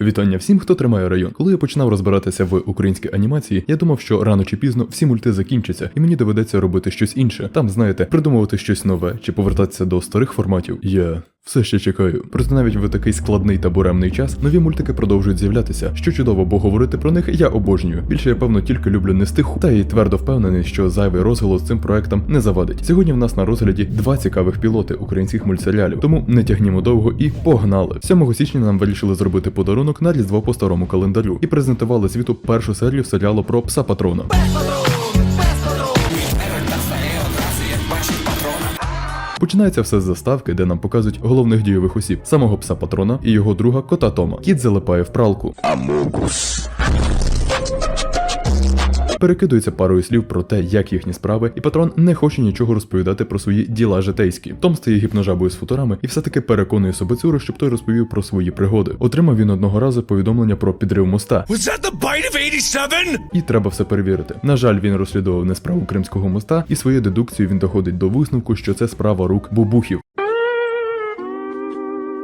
Вітання всім, хто тримає район. Коли я починав розбиратися в українській анімації, я думав, що рано чи пізно всі мульти закінчаться, і мені доведеться робити щось інше. Там, знаєте, придумувати щось нове чи повертатися до старих форматів. Я все ще чекаю. Проте навіть в такий складний та буремний час нові мультики продовжують з'являтися, що чудово, бо говорити про них я обожнюю. Більше я певно тільки люблю нести ху, та й твердо впевнений, що зайвий розголос цим проектам не завадить. Сьогодні в нас на розгляді два цікавих пілоти українських мультсеріалів, тому не тягнімо довго і погнали. 7 січня нам вирішили зробити подарунок на різдво по старому календарю і презентували світу першу серію серіалу про пса патрона. Починається все з заставки, де нам показують головних дійових осіб самого пса патрона і його друга кота Тома. Кіт залипає в пралку. Перекидується парою слів про те, як їхні справи, і патрон не хоче нічого розповідати про свої діла житейські. Том стає гіпножабою з футурами і все-таки переконує Собацюру, щоб той розповів про свої пригоди. Отримав він одного разу повідомлення про підрив моста, Was that the bite of 87? і треба все перевірити. На жаль, він розслідував не справу Кримського моста, і своєю дедукцією він доходить до висновку, що це справа рук бубухів.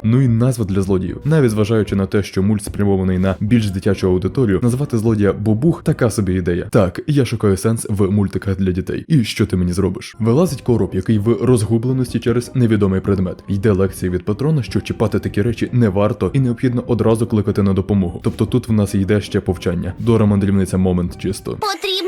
Ну і назва для злодіїв. Навіть зважаючи на те, що мульт спрямований на більш дитячу аудиторію, назвати злодія Бобух така собі ідея. Так, я шукаю сенс в мультиках для дітей. І що ти мені зробиш? Вилазить короб, який в розгубленості через невідомий предмет. Йде лекція від патрона, що чіпати такі речі не варто і необхідно одразу кликати на допомогу. Тобто тут в нас йде ще повчання. Дора мандрівниця момент чисто.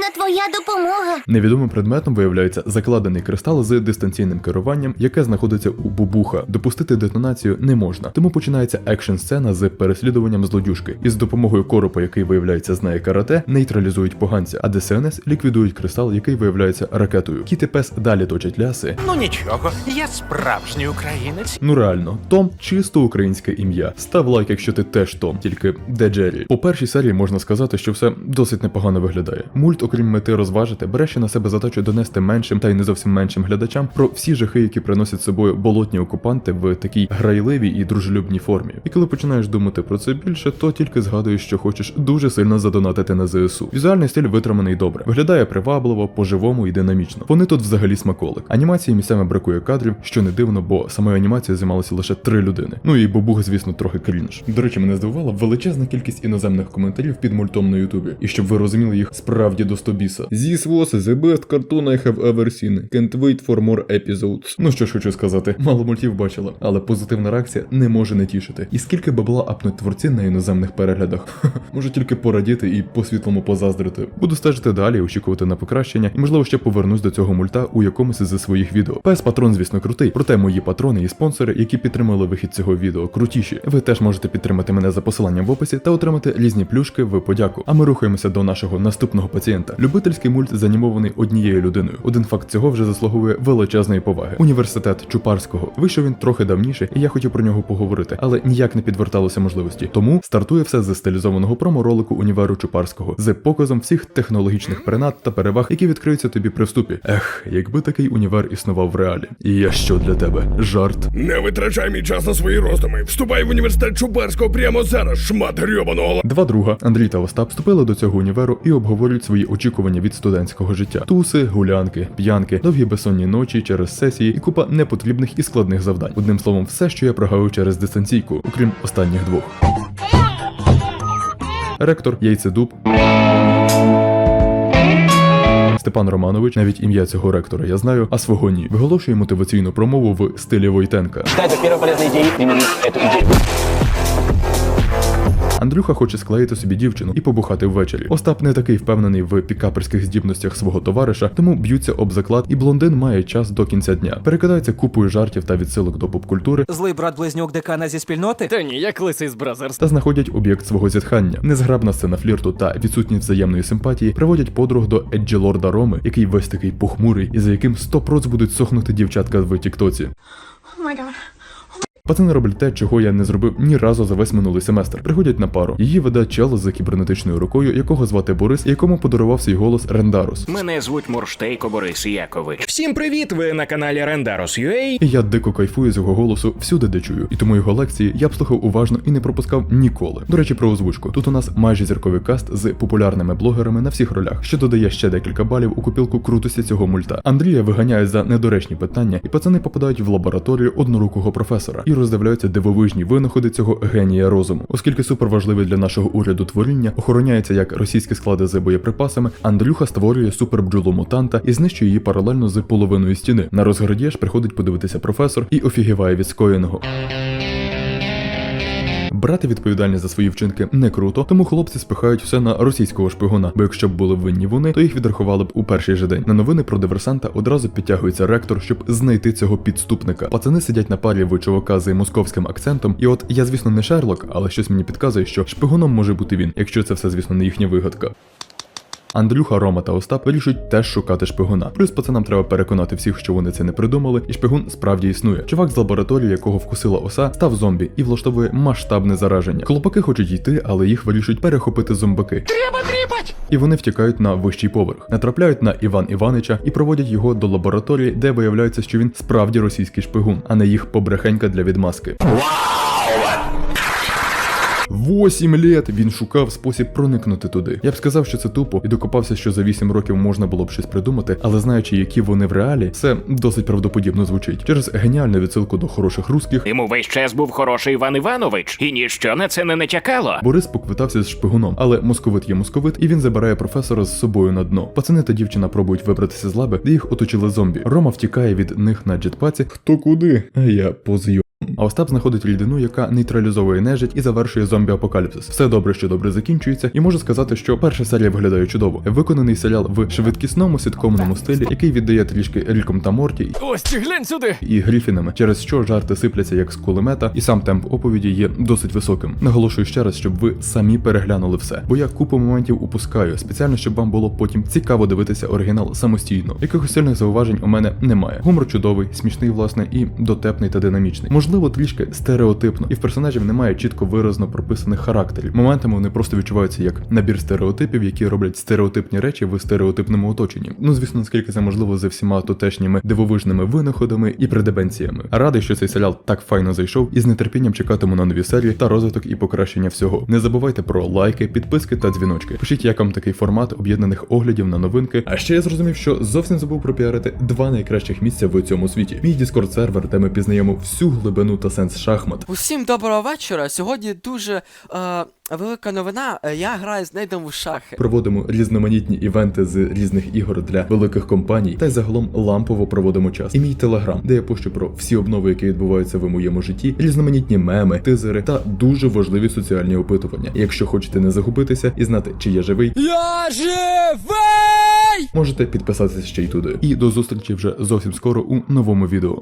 Потрібна твоя допомога. Невідомим предметом виявляється закладений кристал з дистанційним керуванням, яке знаходиться у бубуха. Допустити детонацію не можна. Тому починається екшн сцена з переслідуванням злодюжки. І з допомогою коропа, який виявляється знає карате, нейтралізують поганця, а ДСНС ліквідують кристал, який виявляється ракетою. Кіт і пес далі точать ляси. Ну нічого, я справжній українець. Ну реально, Том чисто українське ім'я. Став лайк, якщо ти теж Том, тільки де Джері. По першій серії можна сказати, що все досить непогано виглядає. Мульт, окрім мети розважити, бере ще на себе задачу донести меншим та й не зовсім меншим глядачам про всі жахи, які приносять з собою болотні окупанти в такій грайливій і дружелюбній формі. І коли починаєш думати про це більше, то тільки згадуєш, що хочеш дуже сильно задонатити на ЗСУ. Візуальний стиль витриманий добре, виглядає привабливо, по-живому і динамічно. Вони тут взагалі смаколик. Анімації місцями бракує кадрів, що не дивно, бо самою анімацією займалися лише три людини. Ну і бобух, звісно, трохи крінж. До речі, мене здивувала величезна кількість іноземних коментарів під мультом на Ютубі. І щоб ви розуміли їх справді до стобіса. This was the best cartoon I have ever seen. Can't wait for more episodes. Ну що ж хочу сказати, мало мультів бачила, але позитивна реакція не може не тішити. І скільки бабла апнуть творці на іноземних переглядах, можу тільки порадіти і по-світлому позаздрити. Буду стежити далі, очікувати на покращення, і можливо ще повернусь до цього мульта у якомусь зі своїх відео. Пес патрон, звісно, крутий, проте мої патрони і спонсори, які підтримали вихід цього відео, крутіші. Ви теж можете підтримати мене за посиланням в описі та отримати різні плюшки в подяку. А ми рухаємося до нашого наступного пацієнта. Любительський мульт занімований однією людиною. Один факт цього вже заслуговує величезної поваги. Університет Чупарського. Вийшов він трохи давніше, і я хотів про нього поговорити, але ніяк не підверталося можливості. Тому стартує все з стилізованого промо-ролику універу Чупарського з показом всіх технологічних принад та переваг, які відкриються тобі при вступі. Ех, якби такий універ існував в реалі. І я що для тебе? Жарт. Не витрачай мій час на свої роздуми. Вступай в університет Чубарського прямо зараз, шмат грьобаного. Два друга Андрій та Остап вступили до цього універу і обговорюють свої очікування від студентського життя: туси, гулянки, п'янки, довгі безсонні ночі через сесії і купа непотрібних і складних завдань. Одним словом, все, що я прогавив через дистанційку, окрім останніх двох. Ректор Яйцедуб. Степан Романович, навіть ім'я цього ректора я знаю, а свого ні. Виголошує мотиваційну промову в стилі Войтенка. Полезной идеей применить эту идею. Андрюха хоче склеїти собі дівчину і побухати ввечері. Остап не такий впевнений в пікаперських здібностях свого товариша, тому б'ються об заклад, і блондин має час до кінця дня. Перекидається купою жартів та відсилок до попкультури. Злий брат близнюк декана зі спільноти? Та ні, як лисий з Бразерс. Та знаходять об'єкт свого зітхання. Незграбна сцена флірту та відсутність взаємної симпатії приводять подруг до Еджелорда Роми, який весь такий похмурий, і за яким 100% будуть сохнути дівчатка в Тіктоці. О май гад. Пацани роблять те, чого я не зробив ні разу за весь минулий семестр. Приходять на пару. Її веде чел з кібернетичною рукою, якого звати Борис, і якому подарував свій голос Рендарус. Мене звуть Мурштейко Борис Якович. Всім привіт! Ви на каналі Rendaros.ua. І я дико кайфую з його голосу всюди, де чую. І тому його лекції я б слухав уважно і не пропускав ніколи. До речі, про озвучку. Тут у нас майже зірковий каст з популярними блогерами на всіх ролях, що додає ще декілька балів у купілку крутості цього мульта. Андрія виганяють за недоречні питання, і пацани попадають в лабораторію однорукого професора. І роздивляються дивовижні винаходи цього генія розуму. Оскільки суперважливе для нашого уряду творіння охороняється як російські склади з боєприпасами, Андрюха створює супербджолу мутанта і знищує її паралельно з половиною стіни. На розгородєш приходить подивитися професор і офігіває від скоєного. Брати відповідальність за свої вчинки не круто, тому хлопці спихають все на російського шпигуна. Бо якщо б були винні вони, то їх відрахували б у перший же день. На новини про диверсанта одразу підтягується ректор, щоб знайти цього підступника. Пацани сидять на парі в чувака з московським акцентом, і от я, звісно, не Шерлок, але щось мені підказує, що шпигуном може бути він, якщо це все, звісно, не їхня вигадка. Андрюха, Рома та Остап вирішують теж шукати шпигуна. Плюс пацанам треба переконати всіх, що вони це не придумали, і шпигун справді існує. Чувак з лабораторії, якого вкусила оса, став зомбі і влаштовує масштабне зараження. Хлопаки хочуть йти, але їх вирішують перехопити зомбаки. Треба тріпать! І вони втікають на вищий поверх, натрапляють на Іван Іванича і проводять його до лабораторії, де виявляється, що він справді російський шпигун, а не їх побрехенька для відмазки. Восім літ він шукав спосіб проникнути туди. Я б сказав, що це тупо і докопався, що за 8 років можна було б щось придумати, але знаючи, які вони в реалі, це досить правдоподібно звучить. Через геніальну відсилку до хороших русських. Йому весь час був хороший Іван Іванович, і ніщо на це не натякало. Борис поквитався з шпигуном, але московит є московит, і він забирає професора з собою на дно. Пацани та дівчина пробують вибратися з лаби, де їх оточили зомбі. Рома втікає від них на джетпаці. Хто куди? А я позю. А Остап знаходить рідину, яка нейтралізовує нежить і завершує зомбі-апокаліпсис. Все добре, що добре закінчується, і можу сказати, що перша серія виглядає чудово. Виконаний серіал в швидкісному сіткомному стилі, який віддає трішки Ріком та Морті Ось ти глянь сюди. і Гріфінами, через що жарти сипляться як з кулемета, і сам темп оповіді є досить високим. Наголошую ще раз, щоб ви самі переглянули все, бо я купу моментів упускаю, спеціально, щоб вам було потім цікаво дивитися оригінал самостійно. Якихось сильних зауважень у мене немає. Гумор чудовий, смішний, власне, і дотепний та динамічний. Можливо, трішки стереотипно, і в персонажів немає чітко виразно прописаних характерів. Моментами вони просто відчуваються як набір стереотипів, які роблять стереотипні речі в стереотипному оточенні. Ну звісно, наскільки це можливо за всіма тутешніми дивовижними винаходами і придебенціями. Радий, що цей серіал так файно зайшов, і з нетерпінням чекатиму на нові серії та розвиток і покращення всього. Не забувайте про лайки, підписки та дзвіночки. Пишіть, як вам такий формат об'єднаних оглядів на новинки. А ще я зрозумів, що зовсім забув пропіарити два найкращих місця в цьому світі. Мій Discord сервер, де ми пізнаємо всю глибину та сенс шахмат. Усім доброго вечора. Сьогодні дуже е, велика новина. Е, Я граю з Нейдом в шахи. Проводимо різноманітні івенти з різних ігор для великих компаній, та й загалом лампово проводимо час. І мій телеграм, де я пощу про всі обнови, які відбуваються в моєму житті, різноманітні меми, тизери та дуже важливі соціальні опитування. Якщо хочете не загубитися і знати, чи я живий, Я живий! можете підписатися ще й туди. І до зустрічі вже зовсім скоро у новому відео.